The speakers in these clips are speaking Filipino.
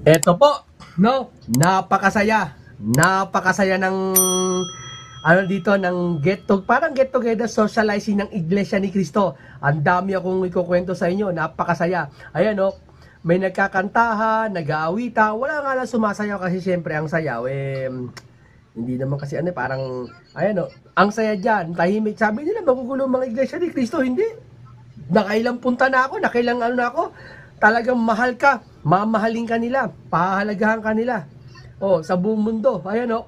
Eto po, no? Napakasaya. Napakasaya ng ano dito ng get to parang get together socializing ng Iglesia ni Cristo. Ang dami akong ikukwento sa inyo, napakasaya. Ayan no, may nagkakantahan, nag-aawita, wala nga lang sumasayaw kasi syempre ang sayaw eh hindi naman kasi ano eh, parang ayan no, ang saya diyan, tahimik. Sabi nila magugulo mga Iglesia ni Cristo, hindi. Nakailang punta na ako, nakailang ano na ako, talagang mahal ka, mamahalin ka nila, pahalagahan ka nila. Oh, sa buong mundo. Ayan oh.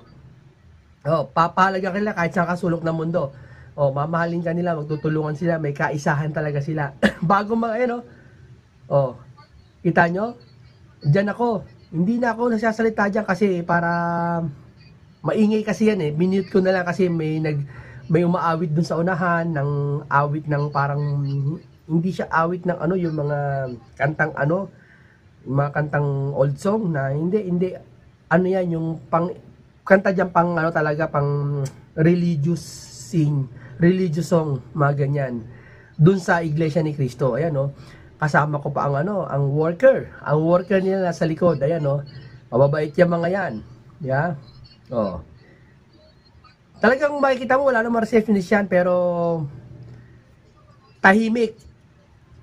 Oh, papahalaga nila kahit sa kasulok ng mundo. Oh, mamahalin ka nila, magtutulungan sila, may kaisahan talaga sila. Bago mga ayan oh. Oh, kita nyo? Diyan ako. Hindi na ako nagsasalita dyan kasi para maingay kasi yan eh. Minute ko na lang kasi may nag may umaawit dun sa unahan ng awit ng parang hindi siya awit ng ano yung mga kantang ano mga kantang old song na hindi hindi ano yan yung pang kanta diyan pang ano talaga pang religious sing religious song mga ganyan. Dun sa iglesia ni Cristo ayan no kasama ko pa ang ano ang worker. Ang worker nila nasa likod ayan no mababait yung mga yan yeah oh. Talagang makikita mo wala namang receptionist yan pero tahimik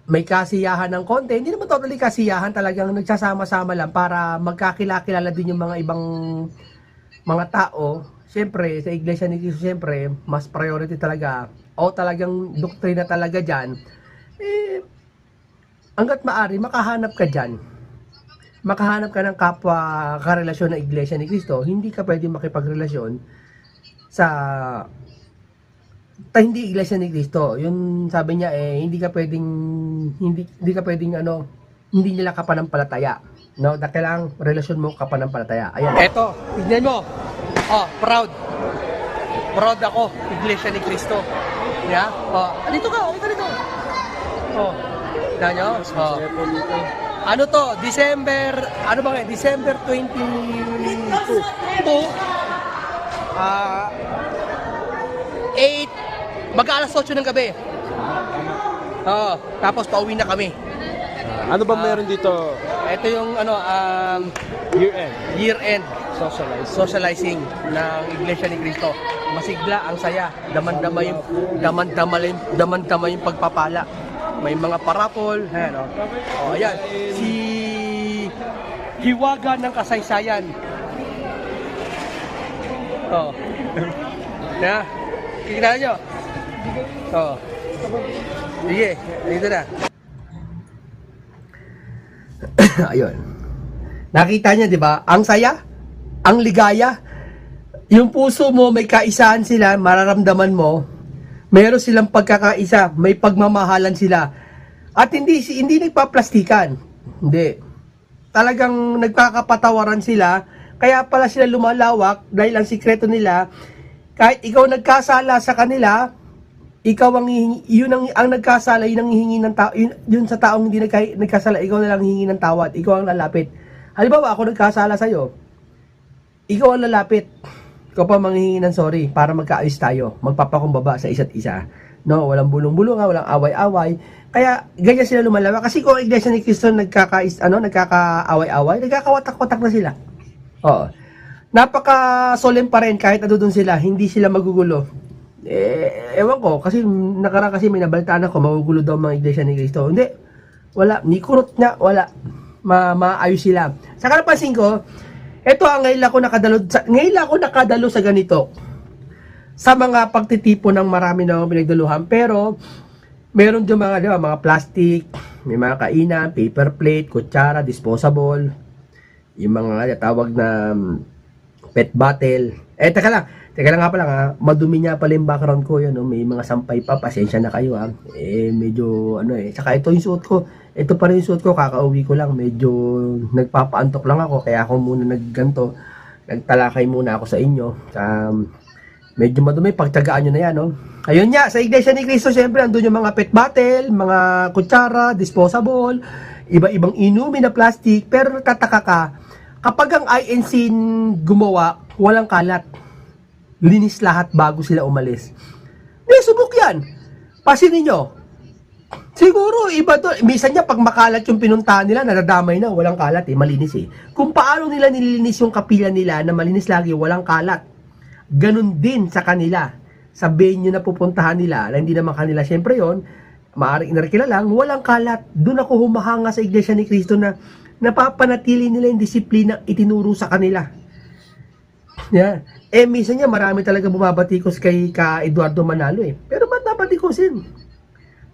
may kasiyahan ng konti. Hindi naman totally kasiyahan talagang nagsasama-sama lang para magkakilala din yung mga ibang mga tao. Siyempre, sa Iglesia ni Cristo, siyempre, mas priority talaga o talagang doktrina talaga dyan. Eh, hanggat maari, makahanap ka dyan. Makahanap ka ng kapwa karelasyon ng Iglesia ni Cristo. Hindi ka pwede makipagrelasyon sa ta hindi iglesia ni Cristo. Yun sabi niya eh hindi ka pwedeng hindi hindi ka pwedeng ano hindi nila kapanampalataya. No, dahil kailangan relasyon mo kapanampalataya. Ayan. Eto, tignan mo. Oh, proud. Proud ako, iglesia ni Cristo. Yeah? Oh, dito ka, dito dito. Oh. Tignan nyo? Oh. Ano to? December, ano ba nga? December 22. 2. Ah, 8 Magka alas 8 ng gabi. Oo, tapos pauwi na kami. Ano ba meron dito? Ito yung ano um, Year end. year end Socialize. socializing ng Iglesia ni Cristo. Masigla, ang saya, daman-dama yung daman-dama yung daman-dama yung pagpapala. May mga parapol, ayan oh. Oh, ayan. Si Hiwaga ng kasaysayan. Oh. Na. Kikita nyo? Oh. Sige, dito na. Ayun. Nakita niya, 'di ba? Ang saya, ang ligaya. Yung puso mo may kaisahan sila, mararamdaman mo. Meron silang pagkakaisa, may pagmamahalan sila. At hindi hindi nagpaplastikan. Hindi. Talagang nagkakapatawaran sila. Kaya pala sila lumalawak dahil ang sikreto nila kahit ikaw nagkasala sa kanila, ikaw ang hihingi, yun ang, ang nagkasala, yun ang hihingi ng tao, yun, yun sa taong hindi nagka, nagkasala, ikaw na lang hihingi ng tawad, ikaw ang lalapit. Halimbawa, ako nagkasala sa'yo, ikaw ang lalapit, ikaw pa manghihingi ng sorry para magkaayos tayo, magpapakumbaba sa isa't isa. No, walang bulong-bulungan, walang away-away. Kaya ganyan sila lumalawa kasi kung iglesia ni Cristo nagkakais ano, nagkakaaway-away, nagkakawatak-watak na sila. Oo. Napaka solemn pa rin kahit doon sila, hindi sila magugulo. Eh, ewan ko, kasi nakaraan kasi may nabalitaan ako, magugulo daw mga iglesia ni Cristo. Hindi, wala, ni kurot niya, wala. Ma maayos sila. Sa kanapansin ko, ito ang ngayon ako nakadalo, sa, ngayon ako nakadalo sa ganito. Sa mga pagtitipo ng marami na pinagdaluhan, pero meron din mga, di ba, mga plastic, may mga kainan, paper plate, kutsara, disposable, yung mga tawag na pet bottle. Eh, teka lang. Teka lang nga pala ha. Madumi niya pala yung background ko. Yun, no? May mga sampay pa. Pasensya na kayo ha. Eh, medyo ano eh. Saka ito yung suot ko. Ito pa rin yung suot ko. Kakauwi ko lang. Medyo nagpapaantok lang ako. Kaya ako muna nagganto. Nagtalakay muna ako sa inyo. Um, medyo madumi. Pagtagaan nyo na yan. No? Ayun nga. Sa Iglesia ni Cristo, syempre, andun yung mga pet bottle, mga kutsara, disposable, iba-ibang inumin na plastic. Pero natataka ka, kapag ang INC gumawa, walang kalat. Linis lahat bago sila umalis. Hindi, subok yan. Pasin ninyo. Siguro, iba to. Minsan niya, pag makalat yung pinuntahan nila, nadadamay na, walang kalat eh, malinis eh. Kung paano nila nililinis yung kapila nila na malinis lagi, walang kalat. Ganun din sa kanila. Sa venue na pupuntahan nila, na hindi naman kanila, syempre yon maaaring inarkila lang, walang kalat. Doon ako humahanga sa Iglesia ni Cristo na napapanatili nila yung disiplina itinuro sa kanila. Yeah. Eh, minsan niya, marami talaga bumabatikos kay ka Eduardo Manalo eh. Pero ba't nabatikosin?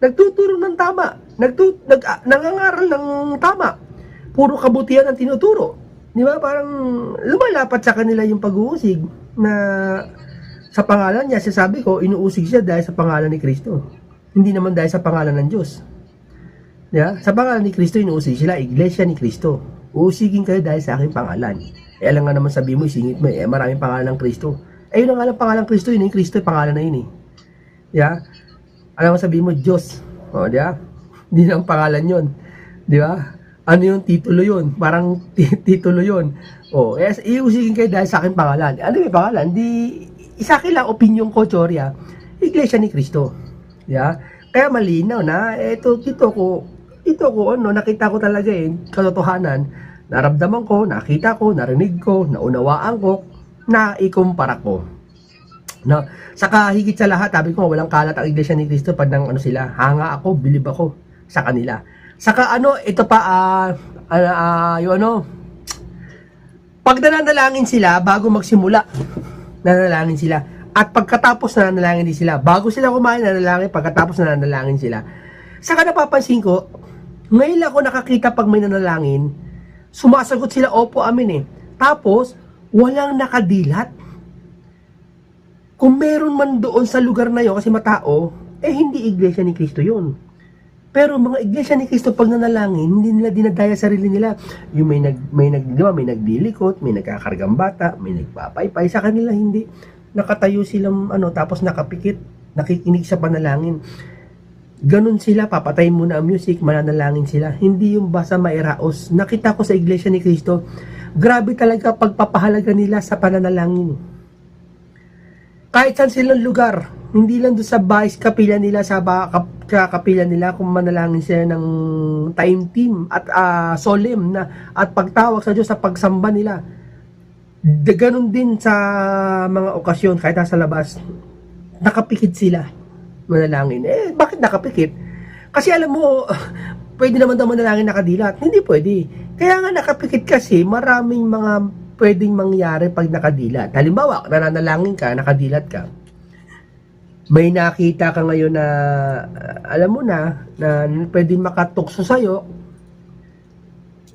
Nagtuturo ng tama. Nagtu nag, ah, nangangaral ng tama. Puro kabutihan ang tinuturo. Di ba? Parang lumalapat sa kanila yung pag-uusig na sa pangalan niya, sasabi ko, inuusig siya dahil sa pangalan ni Kristo. Hindi naman dahil sa pangalan ng Diyos. Ba? Sa pangalan ni Kristo, inuusig sila, Iglesia ni Kristo. Uusigin kayo dahil sa aking pangalan. Eh, alam nga naman sabi mo, isingit mo, eh, maraming pangalan ng Kristo. Eh, yun ang lang pangalan ng Kristo, yun yung Kristo, pangalan na yun eh. Ba? Alam mo sabi mo, Diyos. O, di ba? Hindi na ang pangalan yun. Di ba? Ano yung titulo yun? Parang ti- titulo yun. O, yes, iusigin kayo dahil sa akin pangalan. Ano yung pangalan? Di, isa akin lang opinion ko, Choria, Iglesia ni Cristo. Di ba? Kaya malinaw na, eto, dito ko, dito ko, ano, nakita ko talaga eh, katotohanan, naramdaman ko, nakita ko, narinig ko, naunawaan ko, naikumpara ko. No? Saka higit sa lahat, sabi ko, walang kalat ang Iglesia ni Cristo pag nang ano sila, hanga ako, bilib ako sa kanila. Saka ano, ito pa, ah, ah, ah, yung ano, pag nananalangin sila, bago magsimula, nananalangin sila. At pagkatapos nananalangin din sila, bago sila kumain, nananalangin, pagkatapos nananalangin sila. Saka napapansin ko, ngayon ako nakakita pag may nanalangin, sumasagot sila, opo, amin eh. Tapos, walang nakadilat kung meron man doon sa lugar na yon kasi matao, eh hindi iglesia ni Kristo yun. Pero mga iglesia ni Kristo pag nanalangin, hindi nila dinadaya sarili nila. Yung may nag may nag di may nagdilikot, may nagkakargang bata, may nagpapaypay sa kanila hindi nakatayo silang ano tapos nakapikit, nakikinig sa panalangin. Ganon sila, papatay muna ang music, mananalangin sila. Hindi yung basta mairaos. Nakita ko sa iglesia ni Kristo, grabe talaga pagpapahalaga nila sa pananalangin kahit saan silang lugar, hindi lang doon sa bahay, kapila nila, sa, sa kapila nila, kung manalangin sila ng time team at ah, solemn na, at pagtawag sa Diyos sa pagsamba nila. De, ganun din sa mga okasyon, kahit nasa labas, nakapikit sila manalangin. Eh, bakit nakapikit? Kasi alam mo, pwede naman daw manalangin nakadilat. Hindi pwede. Kaya nga nakapikit kasi, maraming mga pwedeng mangyari pag nakadilat. Halimbawa, nananalangin ka, nakadilat ka. May nakita ka ngayon na, alam mo na, na pwedeng makatukso sa'yo,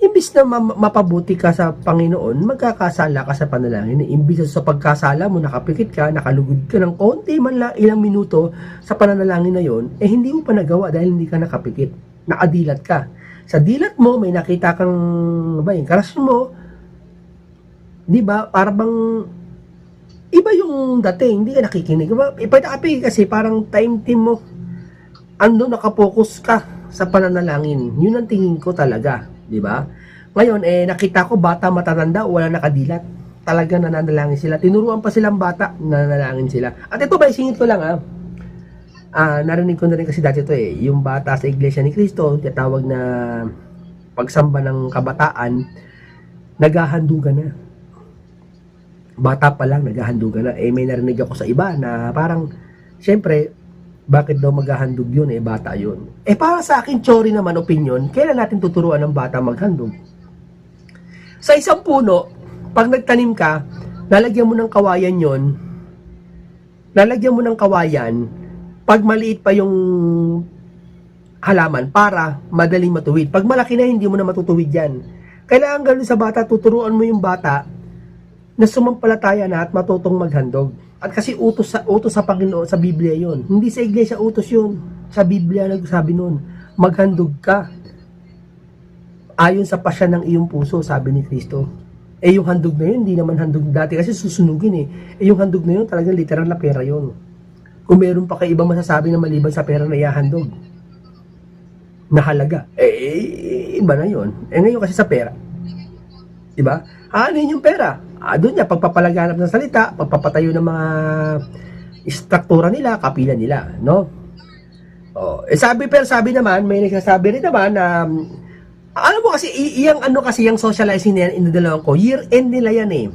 imbis na ma- mapabuti ka sa Panginoon, magkakasala ka sa panalangin. Imbis sa pagkasala mo, nakapikit ka, nakalugod ka ng konti man lang ilang minuto sa pananalangin na yon, eh hindi mo pa nagawa dahil hindi ka nakapikit. Nakadilat ka. Sa dilat mo, may nakita kang, ba, yung karasyon mo, di ba, para bang iba yung dating, hindi ka nakikinig. Diba? Iba nakapigil kasi parang time team mo, ando nakapokus ka sa pananalangin. Yun ang tingin ko talaga, di ba? Ngayon, eh, nakita ko bata matatanda, wala nakadilat. Talaga nananalangin sila. Tinuruan pa silang bata, nananalangin sila. At ito ba, isingit ko lang ah. Ah, narinig ko na rin kasi dati ito eh, yung bata sa Iglesia ni Cristo, tinatawag na pagsamba ng kabataan, naghahandugan na bata pa lang, naghahandugan na. Eh, may narinig ako sa iba na parang, syempre, bakit daw maghahandog yun? Eh, bata yun. Eh, para sa akin, chori naman opinion, kailan natin tuturuan ng bata maghandog? Sa isang puno, pag nagtanim ka, lalagyan mo ng kawayan yon lalagyan mo ng kawayan, pag maliit pa yung halaman para madaling matuwid. Pag malaki na, hindi mo na matutuwid yan. Kailangan ganun sa bata, tuturuan mo yung bata na sumampalataya na at matutong maghandog. At kasi utos sa utos sa Panginoon sa Biblia 'yon. Hindi sa iglesia utos 'yon. Sa Biblia nagsabi noon, maghandog ka. Ayon sa pasya ng iyong puso, sabi ni Kristo. Eh yung handog na yun, hindi naman handog dati kasi susunugin eh. Eh yung handog na yun, talagang literal na pera yun. Kung meron pa kayo ibang masasabi na maliban sa pera na ihahandog, na halaga, eh, eh, iba na yun. Eh ngayon kasi sa pera, Diba? Ano yun yung pera? Ah, doon niya, pagpapalaganap ng salita, pagpapatayo ng mga istruktura nila, kapila nila, no? Oh, eh sabi pero sabi naman, may nagsasabi rin naman na um, alam mo kasi iyang ano kasi yung socializing na yan inadalawan ko, year end nila yan eh.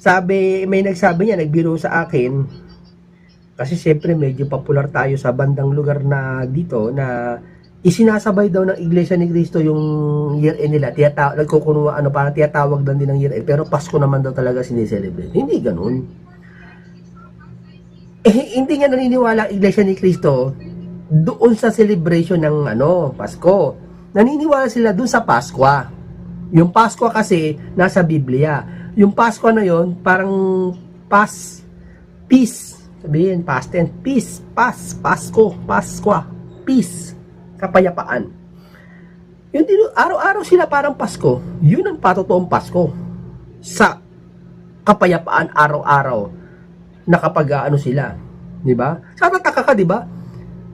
Sabi, may nagsabi niya, nagbiro sa akin, kasi syempre medyo popular tayo sa bandang lugar na dito na isinasabay daw ng Iglesia ni Cristo yung year end nila. Tiyata nagkukuno ano para tiyatawag lang din ng year end pero Pasko naman daw talaga sineselebrate. Hindi ganoon. Eh, hindi nga naniniwala ang Iglesia ni Cristo doon sa celebration ng ano, Pasko. Naniniwala sila doon sa Paskwa. Yung Paskwa kasi nasa Biblia. Yung Paskwa na yon parang pas peace. Sabihin, past tense, peace, pas, Pasko, Paskwa, peace, kapayapaan. Yun din, araw-araw sila parang Pasko. Yun ang patotoong Pasko. Sa kapayapaan araw-araw na kapag ah, ano sila. Di ba? Sa tataka ka, di ba?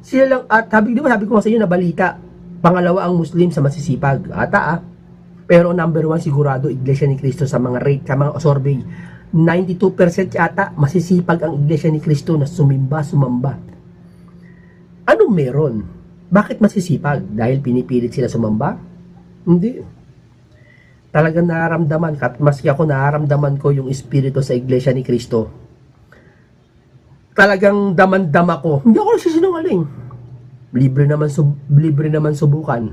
Sila lang, at sabi, di ba sabi ko sa iyo na balita, pangalawa ang Muslim sa masisipag. Ata ah. Pero number one sigurado, Iglesia ni Cristo sa mga rate, sa mga survey. 92% yata masisipag ang Iglesia ni Cristo na sumimba, sumamba. Anong meron? Bakit masisipag? Dahil pinipilit sila sumamba? Hindi. Talagang nararamdaman, kat maski ako nararamdaman ko yung espiritu sa Iglesia ni Cristo. Talagang daman-dama ko. Hindi ako nagsisinungaling. Libre naman, sub, libre naman subukan.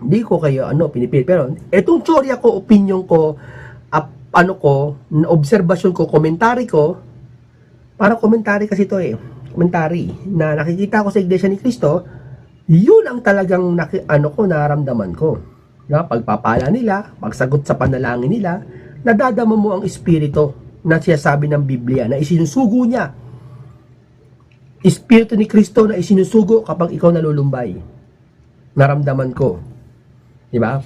Hindi ko kayo ano pinipilit. Pero etong teorya ko, opinion ko, ap, ano ko, na obserbasyon ko, komentary ko, para komentary kasi to eh. Komentary na nakikita ko sa Iglesia ni Cristo, yun ang talagang naki, ano ko, nararamdaman ko. Na pagpapala nila, pagsagot sa panalangin nila, nadadama mo ang espiritu na siya sabi ng Biblia na isinusugo niya. Espiritu ni Kristo na isinusugo kapag ikaw nalulumbay. Naramdaman ko. 'Di ba?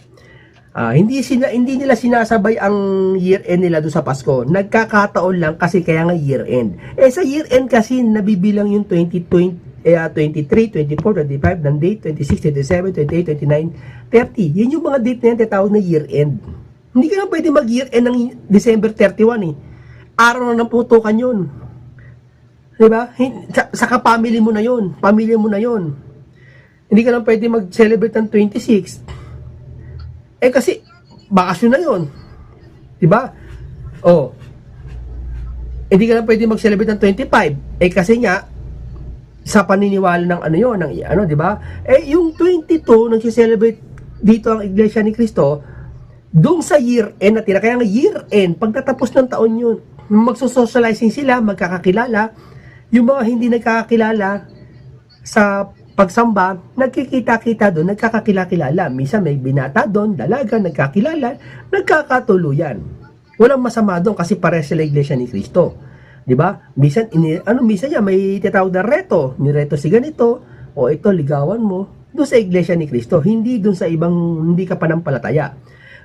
Ah, hindi sila hindi nila sinasabay ang year end nila do sa Pasko. Nagkakataon lang kasi kaya nga year end. Eh sa year end kasi nabibilang yung 2020 eh, ah, 23, 24, 25, ng date, 26, 27, 28, 29, 30. Yun yung mga date na yan, tinatawag na year end. Hindi ka na pwede mag year end ng December 31 eh. Araw na ng putukan yun. Diba? Sa, sa kapamily mo na yun. Pamilya mo na yun. Hindi ka lang pwede mag-celebrate ng 26. Eh kasi, bakasyon na yun. Diba? Oh. Hindi ka lang pwede mag-celebrate ng 25. Eh kasi nga, sa paniniwala ng ano yun, ng ano, di ba? Eh, yung 22, nag-celebrate dito ang Iglesia ni Cristo, doon sa year end natin, kaya nga year end, pagtatapos ng taon yun, magsosocializing sila, magkakakilala, yung mga hindi nagkakakilala sa pagsamba, nagkikita-kita doon, nagkakakilala-kilala. Misa may binata doon, dalaga, nagkakilala, nagkakatuluyan. Walang masama doon kasi pare sila Iglesia ni Cristo. 'Di ba? Minsan ini, ano minsan niya may tinatawag na reto, ni reto si ganito, o ito ligawan mo doon sa Iglesia ni Cristo, hindi doon sa ibang hindi ka panampalataya.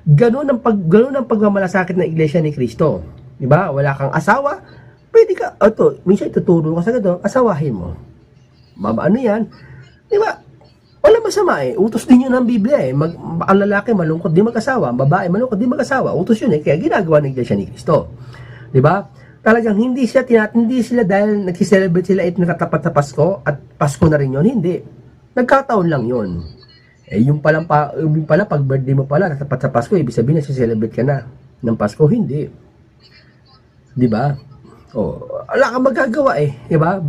Ganun ang pag ganun ang pagmamalasakit ng Iglesia ni Cristo. 'Di ba? Wala kang asawa, pwede ka, ito, minsan ituturo ka sa ganito, asawahin mo. Mama, ano yan? Di ba? Wala masama eh. Utos din yun ng Biblia eh. Mag, ang lalaki malungkot di mag-asawa, ang babae malungkot di mag-asawa. Utos yun eh. Kaya ginagawa ng Iglesia ni Cristo. Di ba? Talagang hindi siya tinat hindi sila dahil nag-celebrate sila at natatapat sa Pasko at Pasko na rin yun. Hindi. Nagkataon lang yun. Eh, yung pala, pa, yung pala pag birthday mo pala, natapat sa Pasko, ibig sabihin na celebrate ka na ng Pasko. Hindi. Di ba? Oh, wala kang magagawa eh, di ba?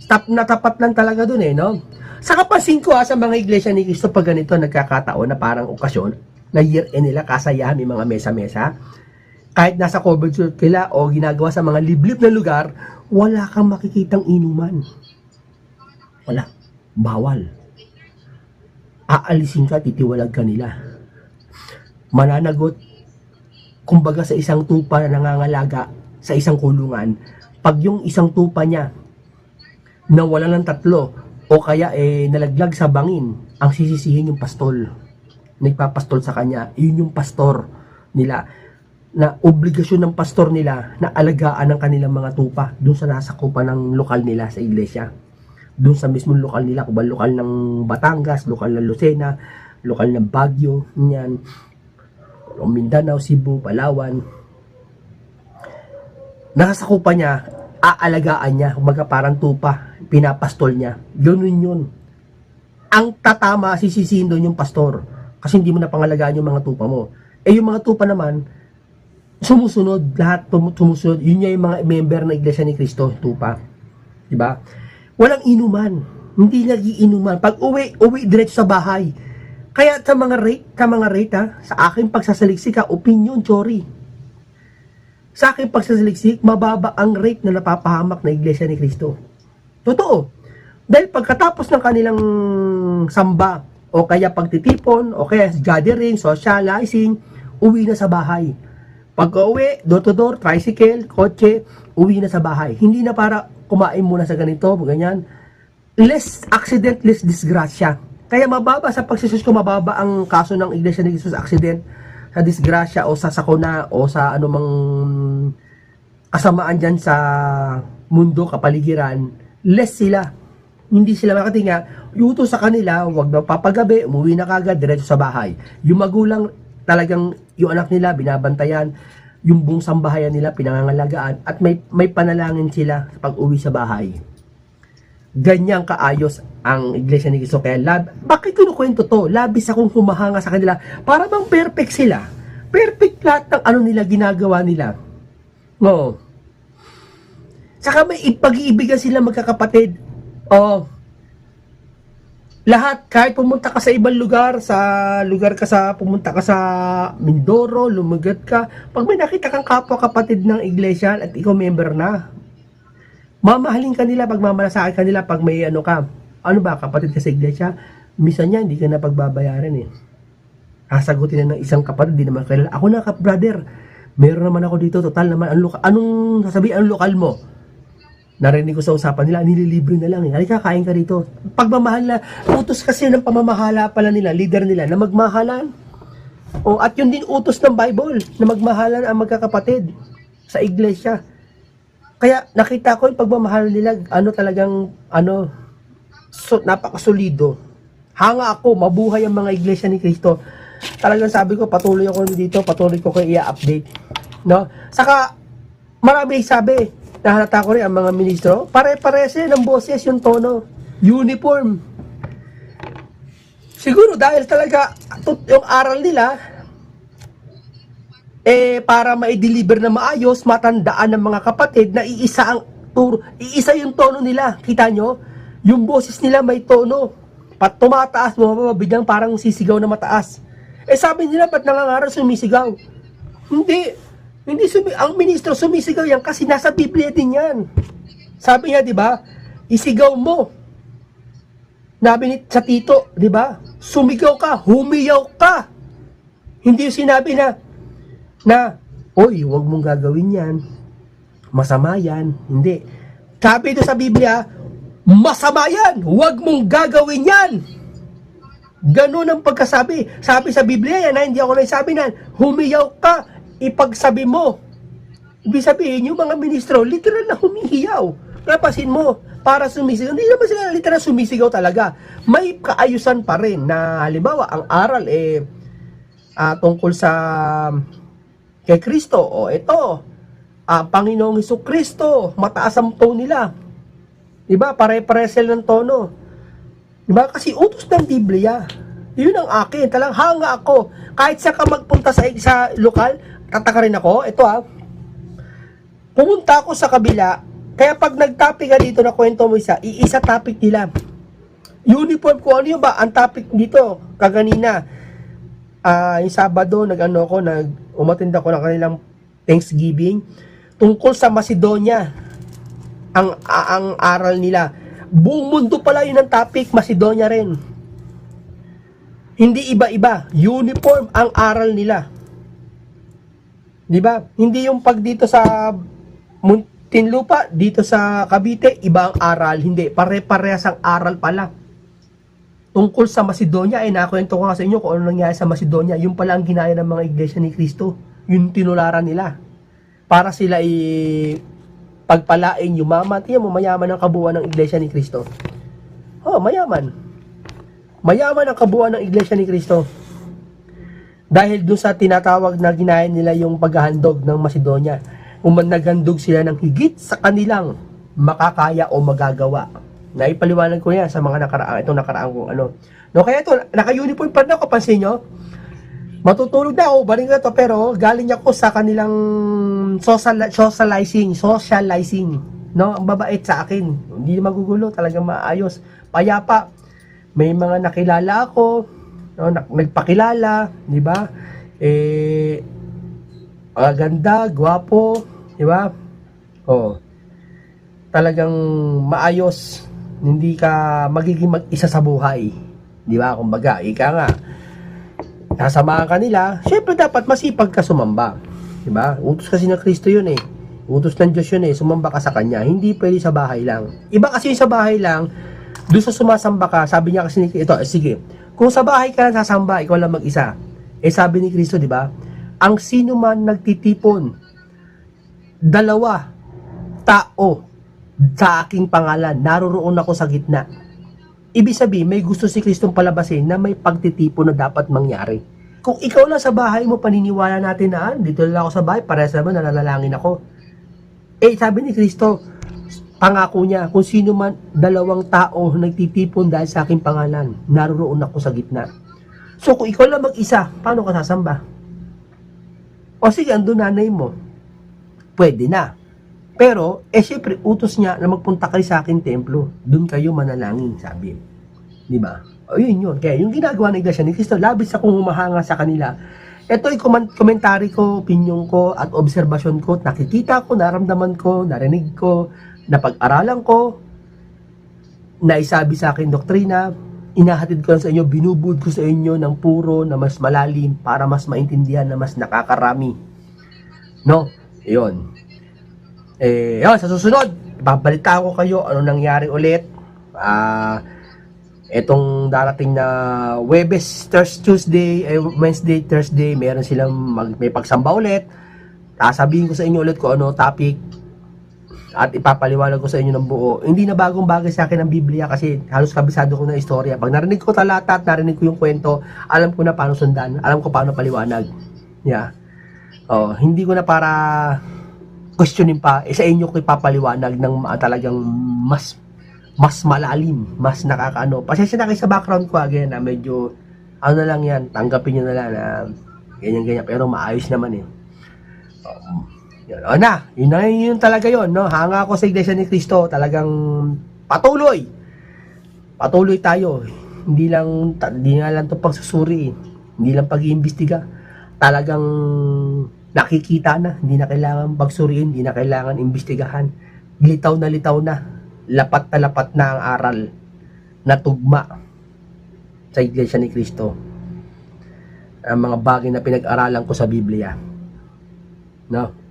Stop na tapat lang talaga dun eh, no? Sa kapansin ko ha, sa mga iglesia ni Cristo pag ganito nagkakataon na parang okasyon, na year end nila, kasayahan, may mga mesa-mesa, kahit nasa covered circle o ginagawa sa mga liblib na lugar, wala kang makikitang inuman. Wala. Bawal. Aalisin ka, titiwalag ka nila. Mananagot, kumbaga sa isang tupa na nangangalaga sa isang kulungan, pag yung isang tupa niya nawala ng tatlo o kaya eh nalaglag sa bangin, ang sisisihin yung pastol. Nagpapastol sa kanya, yun yung pastor nila na obligasyon ng pastor nila na alagaan ang kanilang mga tupa doon sa nasakupan ng lokal nila sa iglesia. Doon sa mismong lokal nila, kung ba lokal ng Batangas, lokal ng Lucena, lokal ng Baguio, yan, o Mindanao, Cebu, Palawan, nasasakupan niya, aalagaan niya, kumbaga parang tupa, pinapastol niya. Ganun yun. ang tatama, sisisihin doon yung pastor. Kasi hindi mo na pangalagaan yung mga tupa mo. Eh yung mga tupa naman, sumusunod, lahat tum- sumusunod. Yun yung mga member ng Iglesia ni Cristo, tupa. Diba? Walang inuman. Hindi nagiinuman. Pag uwi, uwi diretso sa bahay. Kaya sa mga rate, sa mga rate ha, sa aking pagsasaliksik ha, opinion, chori. Sa aking pagsasaliksik, mababa ang rate na napapahamak na Iglesia ni Cristo. Totoo. Dahil pagkatapos ng kanilang samba, o kaya pagtitipon, o kaya gathering, socializing, uwi na sa bahay. Pag uwi, door to door, tricycle, kotse, uwi na sa bahay. Hindi na para kumain muna sa ganito, ganyan. Less accident, less disgrasya. Kaya mababa sa pagsisus ko, mababa ang kaso ng Iglesia ni Jesus accident sa disgrasya o sa sakuna o sa anumang kasamaan dyan sa mundo, kapaligiran, less sila. Hindi sila makatinga. Yuto sa kanila, huwag na papagabi, umuwi na kagad, diretso sa bahay. Yung magulang, talagang yung anak nila, binabantayan. Yung buong sambahayan nila, pinangangalagaan. At may, may panalangin sila sa pag-uwi sa bahay. Ganyang kaayos ang Iglesia ni Cristo. Kaya, lab, bakit kinukwento to? Labis akong humahanga sa kanila. Para bang perfect sila. Perfect lahat ng ano nila, ginagawa nila. Oo. Saka may ipag-iibigan sila magkakapatid. Oh. Lahat, kahit pumunta ka sa ibang lugar, sa lugar ka sa, pumunta ka sa Mindoro, lumagat ka, pag may nakita kang kapwa kapatid ng iglesia at ikaw member na, mamahalin ka nila, pagmamalasakit ka nila pag may ano ka. Ano ba, kapatid ka sa iglesia? Misa niya, hindi ka na pagbabayaran eh. Sasagutin na ng isang kapatid, di naman kilala. Ako na, kap brother, meron naman ako dito, total naman, ang anong sasabihin, anong lokal mo? Narinig ko sa usapan nila, nililibre na lang eh. Halika, kain ka dito. Pagmamahal na, utos kasi ng pamamahala pala nila, leader nila, na magmahalan. O, at yun din utos ng Bible, na magmahalan ang magkakapatid sa iglesia. Kaya nakita ko yung pagmamahal nila, ano talagang, ano, so, napakasolido. Hanga ako, mabuhay ang mga iglesia ni Kristo. Talagang sabi ko, patuloy ako dito, patuloy ko kayo i-update. No? Saka, marami sabi, nahalata ko rin ang mga ministro, pare-pare sila ng boses yung tono. Uniform. Siguro dahil talaga yung aral nila, eh para ma-deliver na maayos, matandaan ng mga kapatid na iisa ang turo, iisa yung tono nila. Kita nyo? Yung boses nila may tono. Pat tumataas, bumababa, biglang parang sisigaw na mataas. Eh sabi nila, ba't nangangaral sumisigaw? Hindi. Hindi sumi ang ministro sumisigaw yan kasi nasa Biblia din yan. Sabi niya, di ba? Isigaw mo. Nabi ni sa tito, di ba? Sumigaw ka, humiyaw ka. Hindi sinabi na, na, oy, huwag mong gagawin yan. Masama yan. Hindi. Sabi ito sa Biblia, masama yan. Huwag mong gagawin yan. Ganun ang pagkasabi. Sabi sa Biblia yan, ha, hindi ako nagsabi na, humiyaw ka, ipagsabi mo. Ibig sabihin, yung mga ministro, literal na humihiyaw. Napasin mo, para sumisigaw. Hindi naman sila literal sumisigaw talaga. May kaayusan pa rin na, halimbawa, ang aral eh, ah, tungkol sa kay Kristo. O ito, ah, Panginoong Iso Kristo, mataas ang tone nila. Diba? Pare-pare sila ng tono. Diba? Kasi utos ng Biblia. Yun ang akin. Talang hanga ako. Kahit sa ka magpunta sa, sa lokal, tataka rin ako. Ito ah. Pumunta ako sa kabila. Kaya pag nag-topic ka dito na kwento mo isa, iisa topic nila. Uniform ko, ano yun ba? Ang topic dito, kaganina, ah yung Sabado, nag-ano ako, nag umattend ako ng kanilang Thanksgiving tungkol sa Macedonia. Ang ang aral nila. Buong mundo pala yun ang topic, Macedonia rin. Hindi iba-iba, uniform ang aral nila. 'Di ba? Hindi yung pag dito sa Muntinlupa, dito sa Cavite, iba ang aral, hindi pare-parehas ang aral pala tungkol sa Macedonia, ay nakwento ko nga sa inyo kung ano nangyari sa Macedonia. Yung pala ang ginaya ng mga iglesia ni Kristo. Yung tinularan nila. Para sila i pagpalain, yumaman. Tingnan mo, mayaman ang kabuuan ng iglesia ni Kristo. Oh, mayaman. Mayaman ang kabuuan ng iglesia ni Kristo. Dahil doon sa tinatawag na ginaya nila yung paghahandog ng Macedonia. Kung naghandog sila ng higit sa kanilang makakaya o magagawa. Naipaliwanag ko yan sa mga nakaraan, itong nakaraan kong ano. No, kaya ito, naka-uniform pa rin ako, pansin nyo. Matutulog na ako, balik na to, pero galing ako sa kanilang social, socializing, socializing. No, ang babait sa akin. Hindi magugulo, talagang maayos. Payapa. May mga nakilala ako, no, nag- nagpakilala, di ba? Eh, ang ganda, gwapo, di ba? Oo. Talagang maayos, hindi ka magiging mag-isa sa buhay. Di ba? Kumbaga, ika nga, sasamahan ka nila, syempre dapat masipag ka sumamba. Di ba? Utos kasi ng Kristo yun eh. Utos ng Diyos yun eh, sumamba ka sa Kanya. Hindi pwede sa bahay lang. Iba kasi yung sa bahay lang, doon sa sumasamba ka, sabi niya kasi ito, eh, sige, kung sa bahay ka lang sasamba, ikaw lang mag-isa. Eh sabi ni Kristo, di ba? Ang sino man nagtitipon, dalawa, tao, sa aking pangalan, naroroon ako sa gitna. Ibig sabihin, may gusto si Kristong palabasin na may pagtitipon na dapat mangyari. Kung ikaw lang sa bahay mo, paniniwala natin na, "Ah, dito lang ako sa bahay, parehas naman, nalalangin ako. Eh, sabi ni Kristo, pangako niya, kung sino man dalawang tao nagtitipon dahil sa aking pangalan, naroroon ako sa gitna. So, kung ikaw lang mag-isa, paano ka sasamba? O sige, andun nanay mo. Pwede na. Pero, eh syempre, utos niya na magpunta kayo sa aking templo. Doon kayo manalangin, sabi. Di ba? O yun yun. Kaya yung ginagawa ng Iglesia ni Cristo, labis akong humahanga sa kanila. Ito ay koment- komentary ko, opinion ko, at obserbasyon ko. Nakikita ko, naramdaman ko, narinig ko, napag-aralan ko, naisabi sa akin doktrina, inahatid ko sa inyo, binubud ko sa inyo ng puro na mas malalim para mas maintindihan na mas nakakarami. No? Yun. Eh, yun, sa susunod, babalita ko kayo ano nangyari ulit. Ah, etong darating na Webes, Thursday, Tuesday, eh, Wednesday, Thursday, meron silang mag, may pagsamba ulit. Sasabihin ko sa inyo ulit kung ano topic at ipapaliwanag ko sa inyo ng buo. Hindi na bagong bagay sa akin ang Biblia kasi halos kabisado ko ng istorya. Pag narinig ko talata at narinig ko yung kwento, alam ko na paano sundan, alam ko paano paliwanag. Yeah. Oh, hindi ko na para questionin pa, eh, sa inyo ko ipapaliwanag ng talagang mas mas malalim, mas nakakaano. Pasensya na kayo sa background ko again na medyo ano na lang yan, tanggapin nyo na lang na ganyan-ganyan, pero maayos naman eh. Um, yun, o na, yun na yun talaga yun, no? Hanga ako sa Iglesia ni Cristo, talagang patuloy. Patuloy tayo. Hindi lang, hindi nga lang to pagsusuri eh. Hindi lang pag-iimbestiga. Talagang nakikita na, hindi na kailangan pagsuriin, hindi na kailangan imbestigahan. Litaw na litaw na, lapat na lapat na ang aral na tugma sa Iglesia ni Cristo. Ang mga bagay na pinag-aralan ko sa Biblia. No?